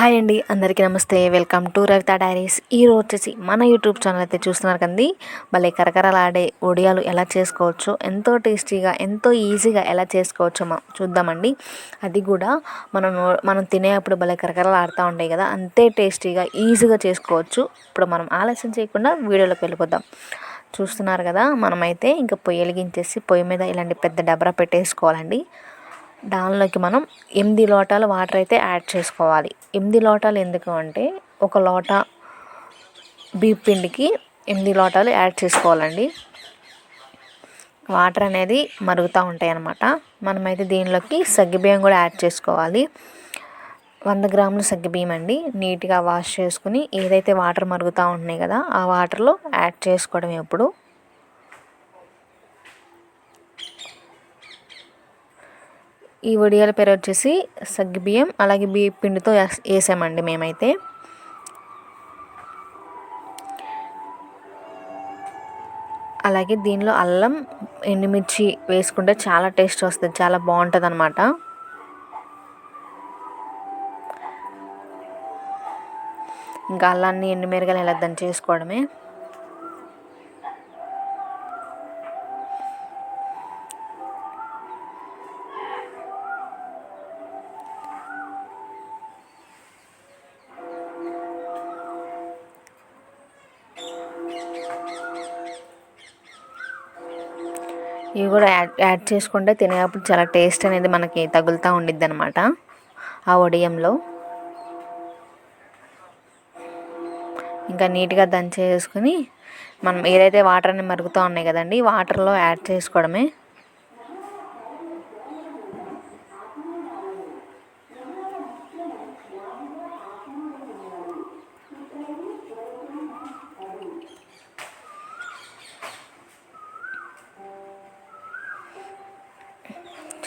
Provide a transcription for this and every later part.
Hi అండి అందరికీ నమస్తే. Welcome to Ravita diaries. ఈ రోజు వచ్చేసి మన యూట్యూబ్ ఛానల్ అయితే చూస్తున్నారు కండి భలే కరకరలాడే ఒడియాలు ఎలా చేసుకోవచ్చో ఎంతో టేస్టీగా ఎంతో ఈజీగా ఎలా చేసుకోవచ్చో మా చూద్దామండి. అది కూడా మనం మనం తినేటప్పుడు భలే కరకరలాడుతూ ఉంటాయి కదా అంతే టేస్టీగా ఈజీగా చేసుకోవచ్చు. ఇప్పుడు మనం ఆలస్యం చేయకుండా వీడియోలోకి వెళ్ళిపోదాం. చూస్తున్నారు కదా మనమైతే ఇంకా పొయ్యి వెలిగించేసి పొయ్యి మీద ఇలాంటి పెద్ద డబరా పెట్టేసుకోవాలండి. దానిలోకి మనం ఎనిమిది లోటాలు వాటర్ అయితే యాడ్ చేసుకోవాలి. ఎనిమిది లోటాలు ఎందుకు అంటే ఒక లోట బీప్ పిండికి ఎనిమిది లోటాలు యాడ్ చేసుకోవాలండి. వాటర్ అనేది మరుగుతూ ఉంటాయి అన్నమాట. మనమైతే దీనిలోకి సగ్గిబియ్యం కూడా యాడ్ చేసుకోవాలి. వంద గ్రాములు సగ్గిబియ్యం అండి. నీట్గా వాష్ చేసుకుని ఏదైతే వాటర్ మరుగుతూ ఉంటున్నాయి కదా ఆ వాటర్లో యాడ్ చేసుకోవడం ఎప్పుడు ఈ వడియాల పేరు వచ్చేసి సగ్గుబియ్యం అలాగే బియ్య పిండితో వేసామండి మేమైతే. అలాగే దీనిలో అల్లం ఎండుమిర్చి వేసుకుంటే చాలా టేస్ట్ వస్తుంది చాలా బాగుంటుంది అనమాట ఇంకా అల్లాన్ని ఎండుమిరగాయలు ఇలా చేసుకోవడమే ఇవి కూడా యాడ్ యాడ్ చేసుకుంటే తినేటప్పుడు చాలా టేస్ట్ అనేది మనకి తగులుతూ ఉండిద్ది అనమాట ఆ వడియంలో. ఇంకా నీట్గా దంచేసుకుని మనం ఏదైతే వాటర్ అనేది మరుగుతూ ఉన్నాయి కదండి వాటర్లో యాడ్ చేసుకోవడమే.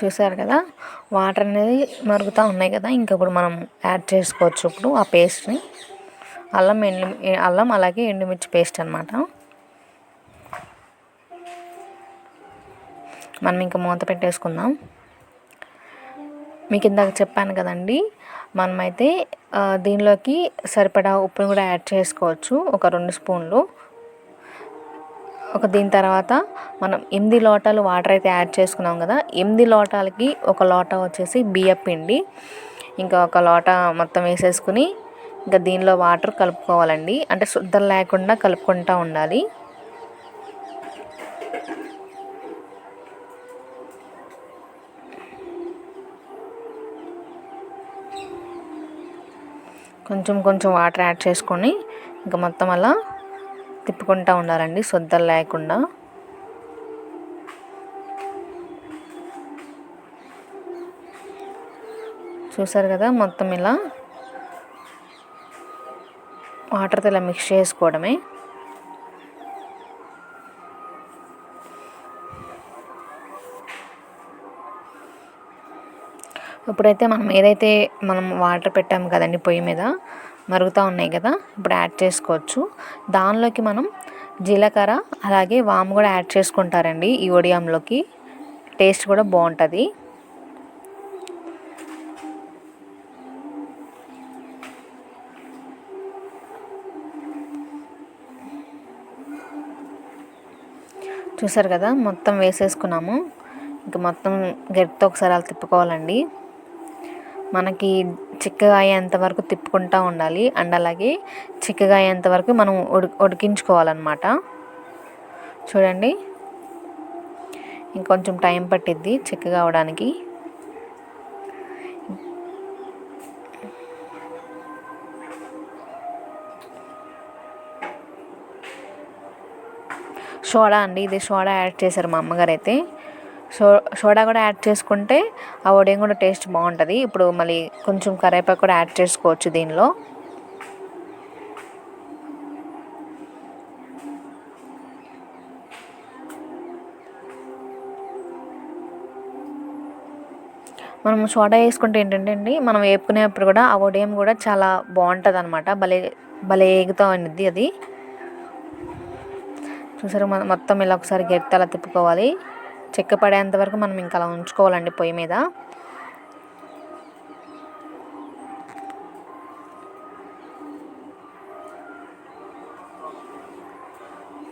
చూసారు కదా? వాటర్ అనేది మరుగుతూ ఉన్నాయి కదా? ఇంకా ఇప్పుడు మనం యాడ్ చేసుకోవచ్చు ఇప్పుడు ఆ పేస్ట్ని. అల్లం ఎండు అల్లం అలాగే ఎండుమిర్చి పేస్ట్ అనమాట మనం ఇంకా మూత పెట్టేసుకుందాం. మీకు ఇందాక చెప్పాను కదండి మనమైతే దీనిలోకి సరిపడా ఉప్పును కూడా యాడ్ చేసుకోవచ్చు. ఒక రెండు స్పూన్లు. ఒక దీని తర్వాత మనం ఎనిమిది లోటాలు వాటర్ అయితే యాడ్ చేసుకున్నాం కదా ఎనిమిది లోటాలకి ఒక లోట వచ్చేసి బియ్య పిండి ఇంకా ఒక లోట మొత్తం వేసేసుకుని ఇంకా దీనిలో వాటర్ కలుపుకోవాలండి. అంటే శుద్ధం లేకుండా కలుపుకుంటూ ఉండాలి. కొంచెం కొంచెం వాటర్ యాడ్ చేసుకొని ఇంకా మొత్తం అలా తిప్పుకుంటూ ఉండాలండి సొద్దలు లేకుండా. చూసారు కదా మొత్తం ఇలా వాటర్తో ఇలా మిక్స్ చేసుకోవడమే. ఇప్పుడైతే మనం ఏదైతే మనం వాటర్ పెట్టాము కదండి పొయ్యి మీద మరుగుతూ ఉన్నాయి కదా ఇప్పుడు యాడ్ చేసుకోవచ్చు. దానిలోకి మనం జీలకర్ర అలాగే వాము కూడా యాడ్ చేసుకుంటారండి ఈ ఒడియంలోకి. టేస్ట్ కూడా బాగుంటుంది. చూసారు కదా మొత్తం వేసేసుకున్నాము. ఇంకా మొత్తం గట్టితో ఒకసారి అలా తిప్పుకోవాలండి. మనకి చిక్కగా అయ్యేంత వరకు తిప్పుకుంటూ ఉండాలి. అండ్ అలాగే చిక్కగా అయ్యేంత వరకు మనం ఉడి ఉడికించుకోవాలన్నమాట. చూడండి. ఇంకొంచెం టైం పట్టిద్ది చిక్కగా అవడానికి. సోడా అండి. ఇది సోడా యాడ్ చేశారు మా అమ్మగారు అయితే సో సోడా కూడా యాడ్ చేసుకుంటే ఆ వడియం కూడా టేస్ట్ బాగుంటుంది. ఇప్పుడు మళ్ళీ కొంచెం కరేపాకు కూడా యాడ్ చేసుకోవచ్చు దీనిలో. మనం సోడా వేసుకుంటే ఏంటంటే అండి మనం వేపుకునేప్పుడు కూడా ఆ వడియం కూడా చాలా బాగుంటుంది అనమాట భలే భలే ఏగుతా ఉన్నది అది. చూసారు మొత్తం ఇలా ఒకసారి గెత్తి అలా తిప్పుకోవాలి. చెక్క పడేంత వరకు మనం ఇంకా అలా ఉంచుకోవాలండి పొయ్యి మీద.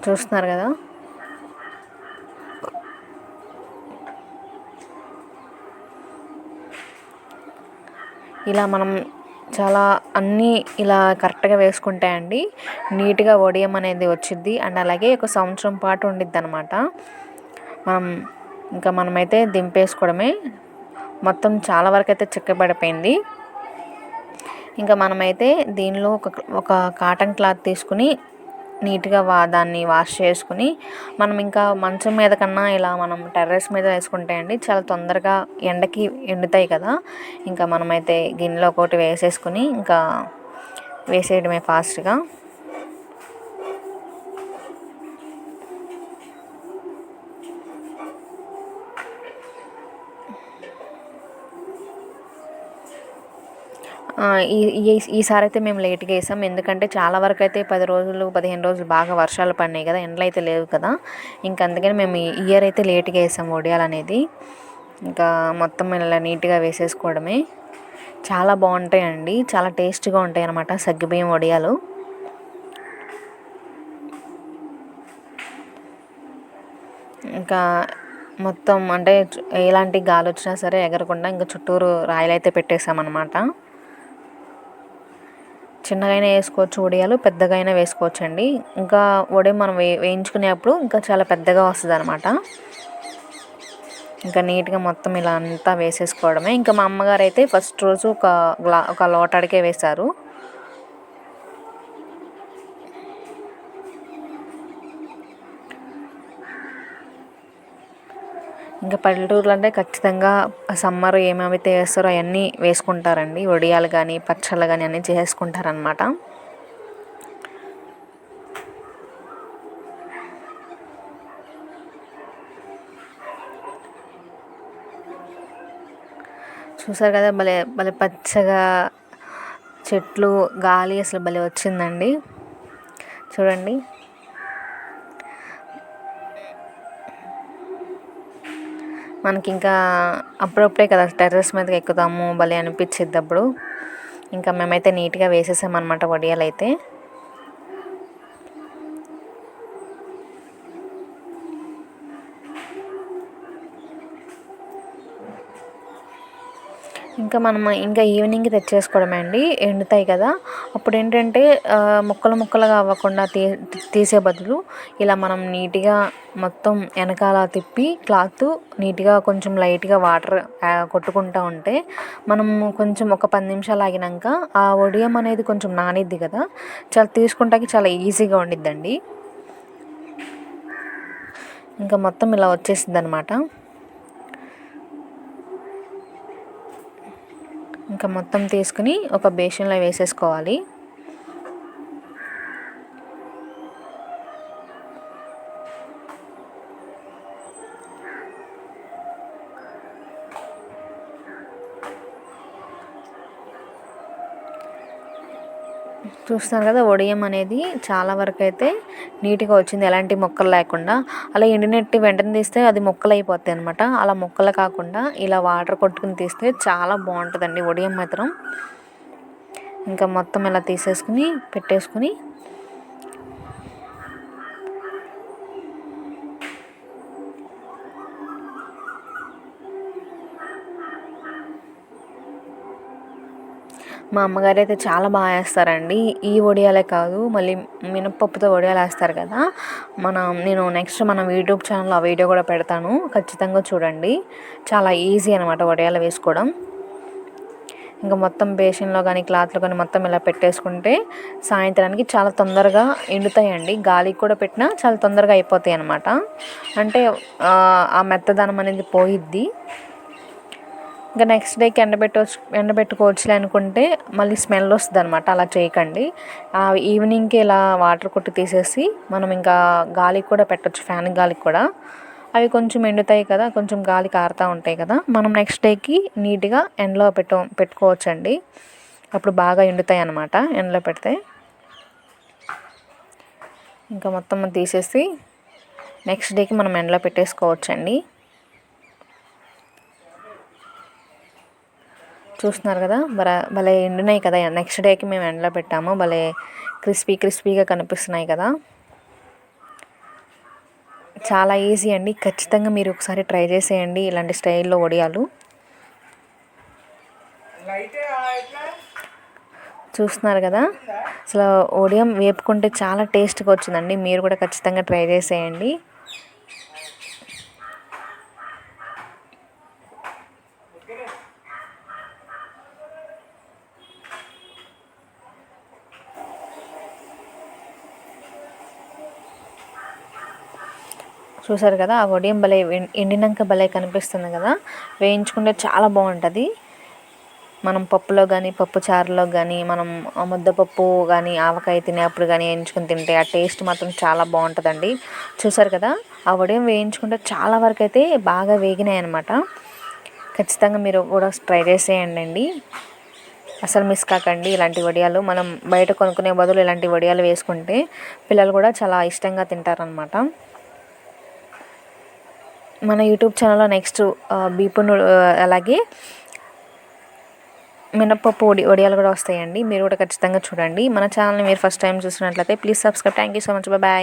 చూస్తున్నారు కదా? ఇలా మనం చాలా అన్నీ ఇలా కరెక్ట్గా వేసుకుంటే అండి నీట్గా ఒడియం అనేది వచ్చిద్ది. అండ్ అలాగే ఒక సంవత్సరం పాటు ఉండిద్ది అనమాట మనం ఇంకా మనమైతే దింపేసుకోవడమే. మొత్తం చాలా వరకు అయితే చిక్కబడిపోయింది. ఇంకా మనమైతే దీనిలో ఒక ఒక కాటన్ క్లాత్ తీసుకుని నీట్గా వా దాన్ని వాష్ చేసుకుని మనం ఇంకా మంచం మీద కన్నా ఇలా మనం టెర్రస్ మీద వేసుకుంటే అండి చాలా తొందరగా ఎండకి ఎండుతాయి కదా. ఇంకా మనమైతే గిన్నెలో ఒకటి వేసేసుకుని ఇంకా వేసేయడమే ఫాస్ట్గా. ఈ ఈసారి అయితే మేము లేట్గా వేసాం. ఎందుకంటే చాలా వరకు అయితే పది రోజులు పదిహేను రోజులు బాగా వర్షాలు పడినాయి కదా ఎండలు అయితే లేవు కదా. ఇంకా అందుకని మేము ఇయర్ అయితే లేట్గా వేసాం వడియాలు అనేది. ఇంకా మొత్తం ఇలా నీట్గా వేసేసుకోవడమే. చాలా బాగుంటాయండి. చాలా టేస్ట్గా ఉంటాయి అన్నమాట సగ్గుబియ్యం వడియాలు ఇంకా మొత్తం అంటే ఎలాంటి గాలి వచ్చినా సరే ఎగరకుండా ఇంకా చుట్టూరు రాయలు అయితే పెట్టేసామన్నమాట. చిన్నగైనా వేసుకోవచ్చు వడియాలు పెద్దగా అయినా వేసుకోవచ్చు అండి ఇంకా వడి మనం వే వేయించుకునేప్పుడు ఇంకా చాలా పెద్దగా వస్తుంది అనమాట ఇంకా నీట్గా మొత్తం ఇలా అంతా వేసేసుకోవడమే. ఇంకా మా అమ్మగారు అయితే ఫస్ట్ రోజు ఒక గ్లా ఒక లోటాడికే వేశారు. ఇంకా పల్లెటూరులో అంటే ఖచ్చితంగా సమ్మర్ ఏమేమైతే వేస్తారో అవన్నీ వేసుకుంటారండి. వడియాలు కానీ పచ్చళ్ళు కానీ అన్నీ చేసుకుంటారనమాట చూసారు కదా భలే భలే పచ్చగా చెట్లు గాలి అసలు భలే వచ్చిందండి. చూడండి. మనకి ఇంకా అప్పుడప్పుడే కదా టెర్రస్ మీదకి ఎక్కుతాము భలే అనిపించిద్ది అప్పుడు ఇంకా మేమైతే నీట్గా వేసేసామన్నమాట వడియాలు అయితే ఇంకా మనం ఇంకా ఈవినింగ్ తెచ్చేసుకోవడమే అండి. ఎండుతాయి కదా. అప్పుడు ఏంటంటే ముక్కలు ముక్కలుగా అవ్వకుండా తీ తీసే బదులు ఇలా మనం నీట్గా మొత్తం వెనకాల తిప్పి క్లాత్ నీట్గా కొంచెం లైట్గా వాటర్ కొట్టుకుంటూ ఉంటే మనం కొంచెం ఒక పది నిమిషాలు ఆగినాక ఆ ఒడియం అనేది కొంచెం నానిద్ది కదా. చాలా తీసుకుంటాకి చాలా ఈజీగా ఉండిద్దండి. ఇంకా మొత్తం ఇలా వచ్చేసింది అనమాట ఇంకా మొత్తం తీసుకుని ఒక బేషన్లో వేసేసుకోవాలి. చూస్తున్నారు కదా ఒడియం అనేది చాలా వరకు అయితే నీట్గా వచ్చింది. ఎలాంటి మొక్కలు లేకుండా. అలా ఎండినట్టు వెంటనే తీస్తే అది మొక్కలు అయిపోతాయి అనమాట అలా మొక్కలు కాకుండా ఇలా వాటర్ కొట్టుకుని తీస్తే చాలా బాగుంటుందండి ఒడియం మాత్రం. ఇంకా మొత్తం ఇలా తీసేసుకుని పెట్టేసుకుని మా అమ్మగారు అయితే చాలా బాగా వేస్తారండి. ఈ వడియాలే కాదు మళ్ళీ మినప్పప్పుతో వడియాలు వేస్తారు కదా. మన నేను నెక్స్ట్ మనం యూట్యూబ్ ఛానల్లో ఆ వీడియో కూడా పెడతాను. ఖచ్చితంగా చూడండి. చాలా ఈజీ అనమాట వడియాలు వేసుకోవడం. ఇంకా మొత్తం బేసిన్లో కానీ క్లాత్లో కానీ మొత్తం ఇలా పెట్టేసుకుంటే సాయంత్రానికి చాలా తొందరగా ఎండుతాయండి. గాలికి కూడా పెట్టినా చాలా తొందరగా అయిపోతాయి అనమాట అంటే ఆ మెత్తదనం అనేది పోయిద్ది. ఇంకా నెక్స్ట్ డేకి ఎండబెట్టవచ్చు ఎండబెట్టుకోవచ్చులే అనుకుంటే మళ్ళీ స్మెల్ వస్తుంది అనమాట అలా చేయకండి. ఈవినింగ్కి ఇలా వాటర్ కొట్టి తీసేసి మనం ఇంకా గాలికి కూడా పెట్టచ్చు ఫ్యాన్ గాలికి కూడా. అవి కొంచెం ఎండుతాయి కదా కొంచెం గాలి కారుతూ ఉంటాయి కదా మనం నెక్స్ట్ డేకి నీట్గా ఎండలో పెట్ట పెట్టుకోవచ్చండి. అప్పుడు బాగా ఎండుతాయి అనమాట ఎండలో పెడితే. ఇంకా మొత్తం తీసేసి నెక్స్ట్ డేకి మనం ఎండలో పెట్టేసుకోవచ్చండి. చూస్తున్నారు కదా భలే భలే ఎండినాయి కదా నెక్స్ట్ డేకి మేము ఎండలో పెట్టాము భలే క్రిస్పీ క్రిస్పీగా కనిపిస్తున్నాయి కదా. చాలా ఈజీ అండి ఖచ్చితంగా మీరు ఒకసారి ట్రై చేసేయండి ఇలాంటి స్టైల్లో వడియాలు. చూస్తున్నారు కదా అసలు వడియం వేపుకుంటే చాలా టేస్ట్గా వచ్చిందండి మీరు కూడా ఖచ్చితంగా ట్రై చేసేయండి. చూసారు కదా ఆ వడియం భలే ఎండినాక భలే కనిపిస్తుంది కదా వేయించుకుంటే చాలా బాగుంటుంది. మనం పప్పులో కానీ పప్పు చారులో కానీ మనం ముద్దపప్పు కానీ ఆవకాయ తినేప్పుడు కానీ వేయించుకుని తింటే ఆ టేస్ట్ మాత్రం చాలా బాగుంటుందండి. చూసారు కదా ఆ వడియం వేయించుకుంటే చాలా వరకు అయితే బాగా వేగినాయి అనమాట ఖచ్చితంగా మీరు కూడా ట్రై చేసేయండి అండి అసలు మిస్ కాకండి ఇలాంటి వడియాలు. మనం బయట కొనుక్కునే బదులు ఇలాంటి వడియాలు వేసుకుంటే పిల్లలు కూడా చాలా ఇష్టంగా తింటారనమాట మన యూట్యూబ్ ఛానల్లో నెక్స్ట్ బీపు అలాగే మినప్పప్పు ఒడి ఒడియాలు కూడా వస్తాయండి. మీరు కూడా ఖచ్చితంగా చూడండి. మన ఛానల్ని మీరు ఫస్ట్ టైం చూసినట్లయితే please subscribe. Thank you so much. Bye.